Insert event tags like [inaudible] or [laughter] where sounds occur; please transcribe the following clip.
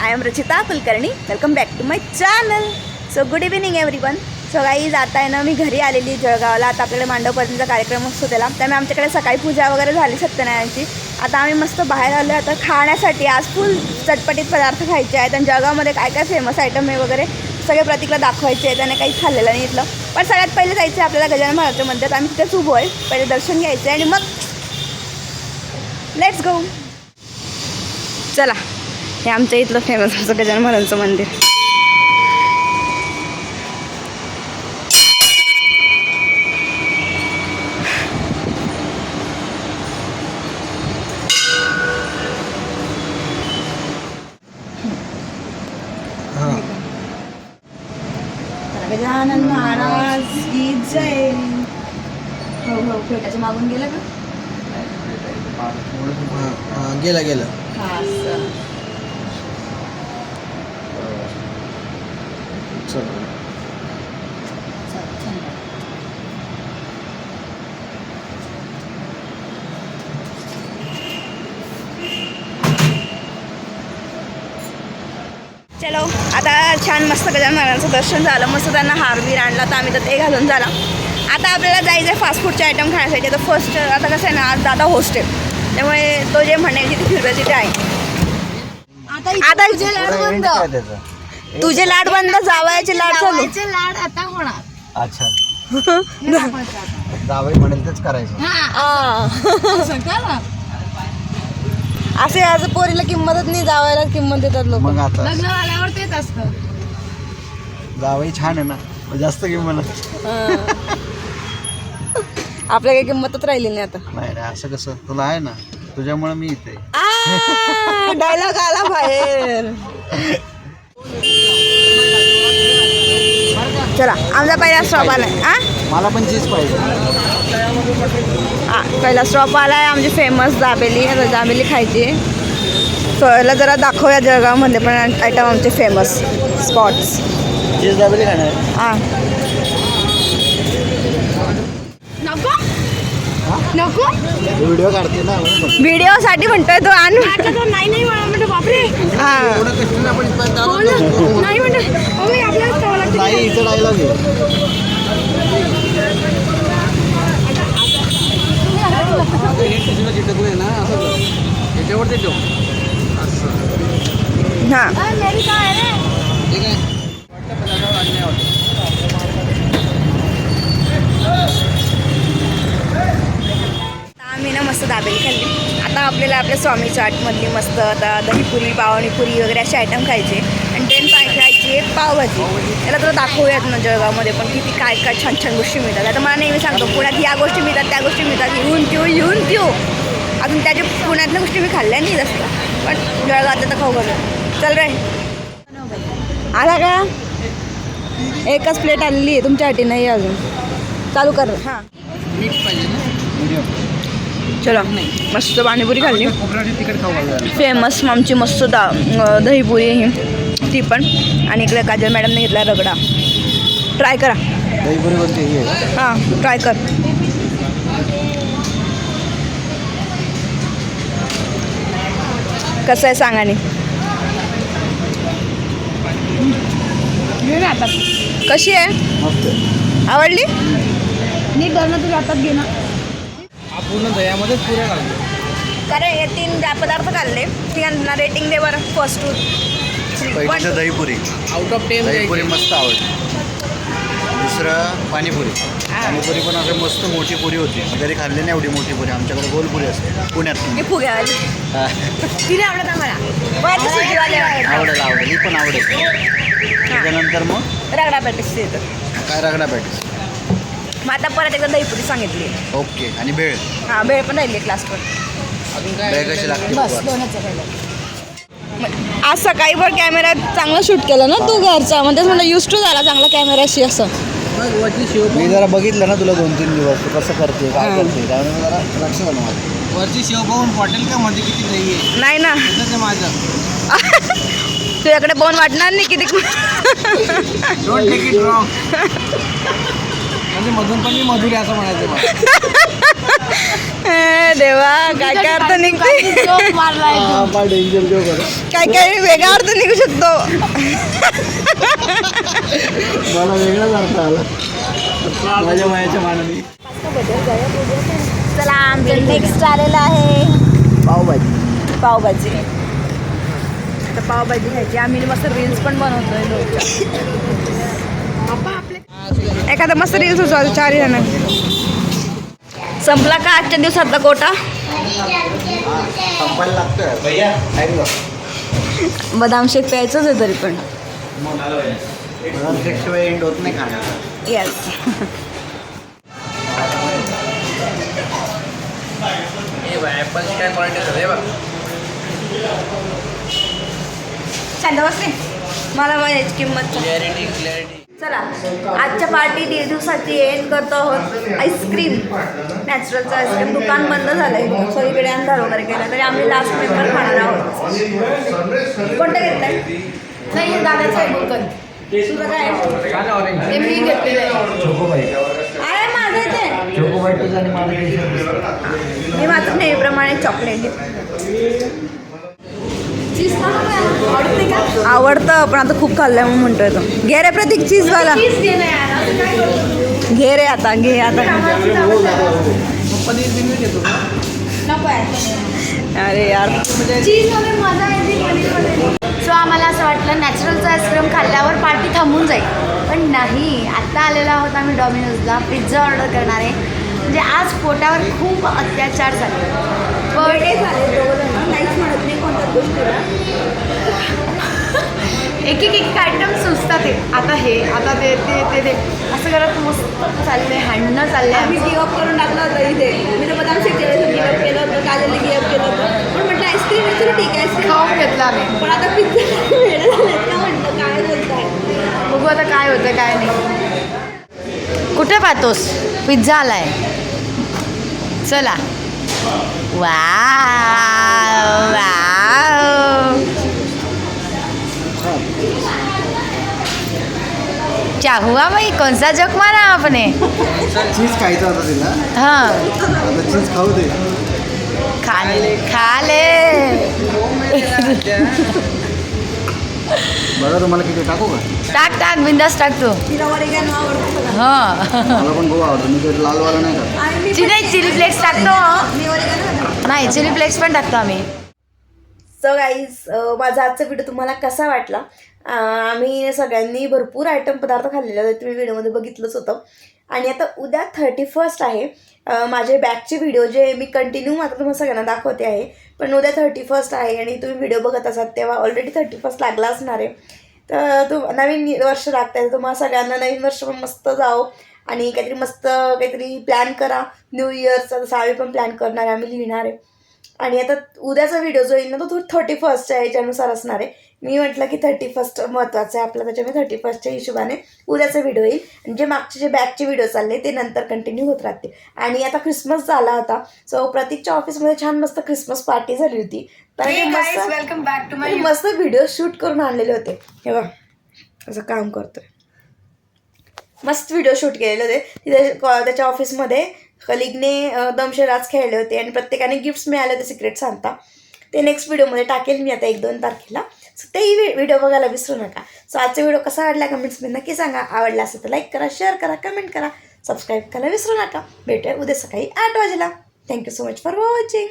I am Rachita Kulkarni welcome back to my channel so good evening everyone so guys आता आहे ना मी घरी आलेली जळगावला. आता आपल्याकडे मांडवपर्यंतचा कार्यक्रम असतो त्याला. त्यामुळे आमच्याकडे सकाळी पूजा वगैरे झाली सत्यनारायणची. आता आम्ही मस्त बाहेर आलो आता खाण्यासाठी आज फुल चटपटीत पदार्थ खायचे आहेत. आणि जळगावमध्ये काय काय फेमस आयटम आहे वगैरे सगळे प्रतिकला दाखवायचे आहे त्याने काही खाल्लेलं नाही इथलं. पण सगळ्यात पहिले जायचं आहे आपल्याला गजानन महाराजच्या मंदिरात. आम्ही तिथेच उभो आहे. पहिले दर्शन घ्यायचं आहे आणि मग लेट्स गो चला. हे आमच्या इथलं फेमस असं गजानन महाराजांचं मंदिर. गजानन महाराज की जय. हो हो फेटाच्या मागून गेलं का? गेला गेला. चलो. आता छान मस्त गजानन महाराजांचं दर्शन झालं. मस्त त्यांना हारबीर आणला तर आम्ही तर ते घालून झाला. आता आपल्याला जायचं आहे फास्ट फूडचे आयटम खाण्यासाठी. आता फर्स्ट आता कसं आहे ना आज दादा होस्टेल त्यामुळे तो जे म्हणेल तिथे फिरवेल तिथे आहे. आता बंद. तुझे लाड बंद जावयाचे लाड चालू. जावयाचे लाड आता होणार. अच्छा. जावई म्हणेल तेच करायचं. असं का ना? असे आज पोरीला किंमतच नाही जावायला किंमत देतात लोक. मग आता. लग्न झाल्यावर तेच असतं. जावई छान आहे ना मग जास्त किंमत आपल्या काही किंमतच राहिली नाही आता. नाही रे असं कसं? तुला आहे ना तुझ्यामुळे मी इथे. आहे. डायलॉग आला बाहेर. [laughs] चला आमचा पहिला स्टॉप आलाय. हा मला पण चीज पाहिजे. हा पहिला स्टॉप आलाय आमची फेमस दाबेली. आता दाबेली खायची. सो याला जरा दाखवूया जळगावमध्ये पण आयटम आमचे फेमस स्पॉट्स चीज दाबेली खाणार. हां? नको. नको व्हिडिओ काढते ना. म्हणून. व्हिडिओसाठी म्हणतोय तो आण. आता तो नाही नाही म्हणा म्हणजे बापरे. हां. आलो. नाही म्हणते. आपल्याला नाही इथं डायलॉग आहे. हां. रे आता आम्ही ना मस्त दाबेली खाल्ली. आता आपल्याला आपल्या स्वामी चाटमधली मस्त आता दहीपुरी पावणीपुरी वगैरे असे आयटम खायचे आणि देन काय खायची एक पावभाजी. त्याला तुला दाखवूयात ना जळगावमध्ये पण किती काय काय छान छान गोष्टी मिळतात. आता मला नेहमी सांगतो पुण्यात या गोष्टी मिळतात त्या गोष्टी मिळतात. येऊन त्यो येऊन त्यो. अजून त्याच्या पुण्यातल्या गोष्टी मी खाल्ल्या नाही जास्त. पण जळगावात आता खाऊ घालू चल रे. आला का? एकच प्लेट आणली आहे तुमच्यासाठी नाही अजून. चालू कर. हां. चला. मस्त पाणीपुरी खाल्ली. फेमस आमची मस्त दा दहीपुरी. ही ती पण. आणि इकडे काजल मॅडमने घेतला रगडा. ट्राय करा. ही हां ट्राय कर. कसं आहे सांगा कशी आहे. आवडली? नीट ना तुझ्या हातात घे ना. पूर्ण दह्यामध्येच पुऱ्या घालतो. कारण हे तीन जा- पदार्थ खाल्ले तिघांना रेटिंग दे बरं फर्स्ट टू पहिलं dahipuri. Out of ten dahipuri मस्त आवडली. दुसरं पाणीपुरी. पाणीपुरी पण असं मस्त मोठी पुरी होती. घरी खाल्ली नाही एवढी मोठी पुरी. आमच्याकडे गोलपुरी असते. पुण्यात. तिने आवडत आम्हाला. आवडेल. आवडेल. ही पण आवडेल. त्याच्यानंतर मग? रगडा पॅटीस काय रगडा पॅटीस? मग आता परत एकदा दहीपुरी सांगितली. ओके. आणि भेळ? हां भेळ पण राहिली क्लासवर अजून काय कशी लागते बस. दोनच राहिलं. आज सकाळी पण कॅमेरा चांगला शूट केला ना तू घरचा. म्हणतेच म्हणलं युज टू झाला चांगला कॅमेराशी असं. मी जरा बघितलं ना तुला दोन तीन दिवस तू कसं करते काय. करते त्यामुळे जरा लक्ष झालं माझं वरची शेव पाहून हॉटेल का मध्ये किती नाही आहे? नाही ना. तसंच आहे माझं. [laughs] तुझ्याकडे बोन वाटणार नाही किती डोंट टेक इट रॉंग म्हणजे मधून पण मी मधुरी असं म्हणायचं मला. [laughs] [laughs] देवा काय काय अर्थ निघते [laughs] काय काय वेगळा अर्थ निघू शकतो? मला वेगळाच अर्थ आला. माझ्या वयाच्या मानाने. चला आमचं नेक्स्ट आलेलं आहे. पावभाजी. पावभाजी. आता पावभाजी खायची आम्ही मस्त रील्स पण बनवतोय [laughs] एखादा मस्त रील्स सुचवा चार जण. संपला का आजच्या दिवसातला कोटा. बदाम शेक प्यायचंच आहे तरी पण. येस मला याची किंमत क्लॅरिटी क्लॅरिटी चला आजच्या पार्टी दीड दिवसाची एंड करतो आहोत. आईस्क्रीम नॅचरलचं आईस्क्रीम दुकान बंद झालंय. सगळीकडे अंधार वगैरे केला तरी आम्ही लास्ट मेंबर खाणार आहोत. कोणतं घेतलंय? नाही दादाचं आहे बोकन. तुझं काय? आहे? हे मी घेतलेलं आहे. आहे माझं ते. मी माझं नेहमीप्रमाणे चॉकलेट आवडते पण आता खूप खाल्लंय म्हणून म्हणतोय तो. घे रे प्रतीक चीजवाला चीज घे करतो घे रे आता घे आता. अरे यार. सो आम्हाला असं वाटलं नॅचरलचं आईस्क्रीम खाल्ल्यावर पार्टी थांबून जाईल. पण नाही आत्ता आलेलो आहोत आम्ही डॉमिनोजला पिझ्झा ऑर्डर करणार आहे. म्हणजे आज पोटावर खूप अत्याचार झाले. बर्थडे झाले एक एक एक आयटम सुचतात ते. आता हे आता ते ते ते ते. असं करत मस्त चाललंय हाणणं चाललंय आम्ही आमचं. गिव करून टाकलं होतं इथे. मी तर बदाम शेक केलं गिव केलं होतं काजलने गिव केलं होतं. पण म्हटलं आईस्क्रीम चलो ठीक आहे आईस्क्रीम खाऊन घेतलं आम्ही. पण आता पिझ्झा वेळ झालं का म्हटलं काय बोलताय? बघू आता काय होतं काय नाही. कुठे पाहतोस? पिझ्झा आलाय. चला. वा क्या हुआ भाई? कौन सा जोक मारा आपने? चीज खायचं होतं तिला. हाँ। आता चीज खाऊ दे. खा ले खा ले। बघा तुम्हाला किती टाकू का? टाक टाक बिंदास टाक तू. हां. मला पण खूप आवडतं. मी ते लालवाला नाही का चिली चिली फ्लेक्स टाकतो. नाही चिली फ्लेक्स पण टाकतो आम्ही. सो गाईज माझा आजचा व्हिडिओ तुम्हाला कसा वाटला? आम्ही सगळ्यांनी भरपूर आयटम पदार्थ खाल्लेले होते तुम्ही व्हिडिओमध्ये बघितलंच होतं. आणि आता उद्या थर्टी फर्स्ट आहे. माझे बॅकचे व्हिडिओ जे मी कंटिन्यू मात्र तुम्हाला सगळ्यांना दाखवते आहे. पण उद्या थर्टी फर्स्ट आहे आणि तुम्ही व्हिडिओ बघत असाल तेव्हा ऑलरेडी थर्टी फर्स्ट लागला असणार आहे. तर तू नवीन वर्ष लागत आहे तुम्हाला सगळ्यांना नवीन वर्ष पण मस्त जावं. आणि काहीतरी मस्त काहीतरी प्लॅन करा. न्यू इयरचा जसं आम्ही पण प्लॅन करणार आहे आम्ही लिहिणार आहे. आणि आता उद्याचा व्हिडिओ जो येईल ना तो थर्टी फर्स्टच्या याच्यानुसार असणार आहे. मी म्हटलं की थर्टी फर्स्ट महत्त्वाचं आहे आपलं त्याच्यामुळे थर्टी फर्स्टच्या हिशोबाने उद्याचा व्हिडिओ येईल. आणि जे मागचे जे बॅकचे व्हिडिओ चालले ते नंतर कंटिन्यू होत राहते आणि आता क्रिसमस झाला होता. सो प्रतीकच्या ऑफिसमध्ये छान मस्त क्रिसमस पार्टी झाली होती. वेलकम बॅक टू मी मस्त व्हिडिओ शूट करून आणलेले होते. हे बघ असं काम करतोय. मस्त व्हिडिओ शूट केलेले होते. तिथे त्याच्या ऑफिसमध्ये कलिगने दमशराज खेळले होते आणि प्रत्येकाने गिफ्ट्स मिळाले होते सिक्रेट सांगता ते नेक्स्ट व्हिडिओमध्ये टाकेल मी आता एक दोन तारखेला. सो तेही व्हिडिओ बघायला विसरू नका. सो आजचा व्हिडिओ कसा आवडला कमेंट्समध्ये नक्की सांगा. आवडला असेल तर लाईक करा शेअर करा कमेंट करा. सबस्क्राईब करायला विसरू नका. भेटूया उद्या सकाळी आठ वाजेला. Thank you so much for watching